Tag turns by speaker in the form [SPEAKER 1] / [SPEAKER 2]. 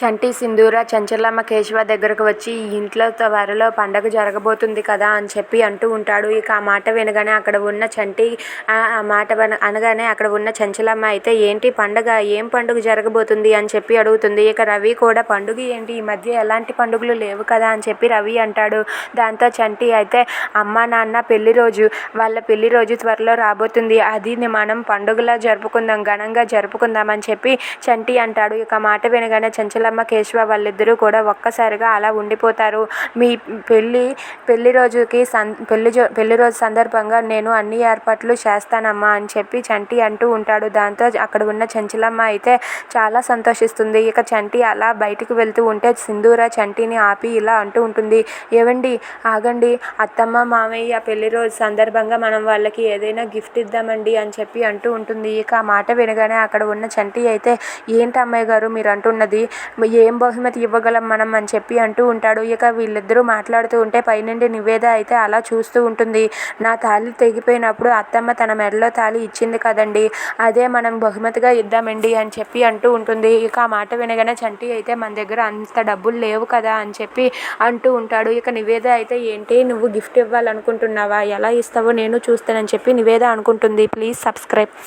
[SPEAKER 1] చంటి సింధూర చంచలమ్మ కేశవ దగ్గరకు వచ్చి ఈ ఇంట్లో త్వరలో పండగ జరగబోతుంది కదా అని చెప్పి అంటూ ఉంటాడు. ఇక ఆ మాట వినగానే అక్కడ ఉన్న చంటి ఆ మాట అనగానే అక్కడ ఉన్న చంచలమ్మ అయితే ఏంటి పండగ? ఏం పండుగ జరగబోతుంది? అని చెప్పి అడుగుతుంది. ఇక రవి కూడా పండుగ ఏంటి? ఈ మధ్య ఎలాంటి పండుగలు లేవు కదా అని చెప్పి రవి అంటాడు. దాంతో చంటి అయితే అమ్మ నాన్న పెళ్ళి రోజు వాళ్ళ పెళ్ళి రోజు త్వరలో రాబోతుంది. అది మనం పండుగలా జరుపుకుందాం ఘనంగా జరుపుకుందాం అని చెప్పి చంటి అంటాడు. ఇక మాట వినగానే చంచలమ్మ కేశవ వాళ్ళిద్దరూ కూడా ఒక్కసారిగా అలా ఉండిపోతారు. మీ పెళ్ళి పెళ్ళి రోజుకి సం పెళ్ళి జో పెళ్ళి రోజు సందర్భంగా నేను అన్ని ఏర్పాట్లు చేస్తానమ్మా అని చెప్పి చంటి అంటూ ఉంటాడు. దాంతో అక్కడ ఉన్న చంచలమ్మ అయితే చాలా సంతోషిస్తుంది. ఇక చంటి అలా బయటికి వెళ్తూ ఉంటే సింధూర చంటిని ఆపి ఇలా అంటూ ఉంటుంది. ఏవండి ఆగండి. అత్తమ్మ మామయ్య పెళ్ళి రోజు సందర్భంగా మనం వాళ్ళకి ఏదైనా గిఫ్ట్ ఇద్దామండి అని చెప్పి అంటూ ఉంటుంది. ఇక ఆ మాట వినగానే అక్కడ ఉన్న చంటి అయితే ఏంటి అమ్మాయి గారు మీరు అంటున్నది ఏం బహుమతి ఇవ్వగలం మనం అని చెప్పి అంటూ ఉంటాడు. ఇక వీళ్ళిద్దరూ మాట్లాడుతూ ఉంటే పైనుండి నివేద అయితే అలా చూస్తూ ఉంటుంది. నా తాళి తెగిపోయినప్పుడు అత్తమ్మ తన మెడలో తాళి ఇచ్చింది కదండి అదే మనం బహుమతిగా ఇద్దామండి అని చెప్పి అంటూ ఉంటుంది. ఇక ఆ మాట వినగానే చంటి అయితే మన దగ్గర అంత డబ్బులు లేవు కదా అని చెప్పి అంటూ ఉంటాడు. ఇక నివేద అయితే ఏంటి నువ్వు గిఫ్ట్ ఇవ్వాలనుకుంటున్నావా? ఎలా ఇస్తావో నేను చూస్తానని చెప్పి నివేద అనుకుంటుంది. Please subscribe.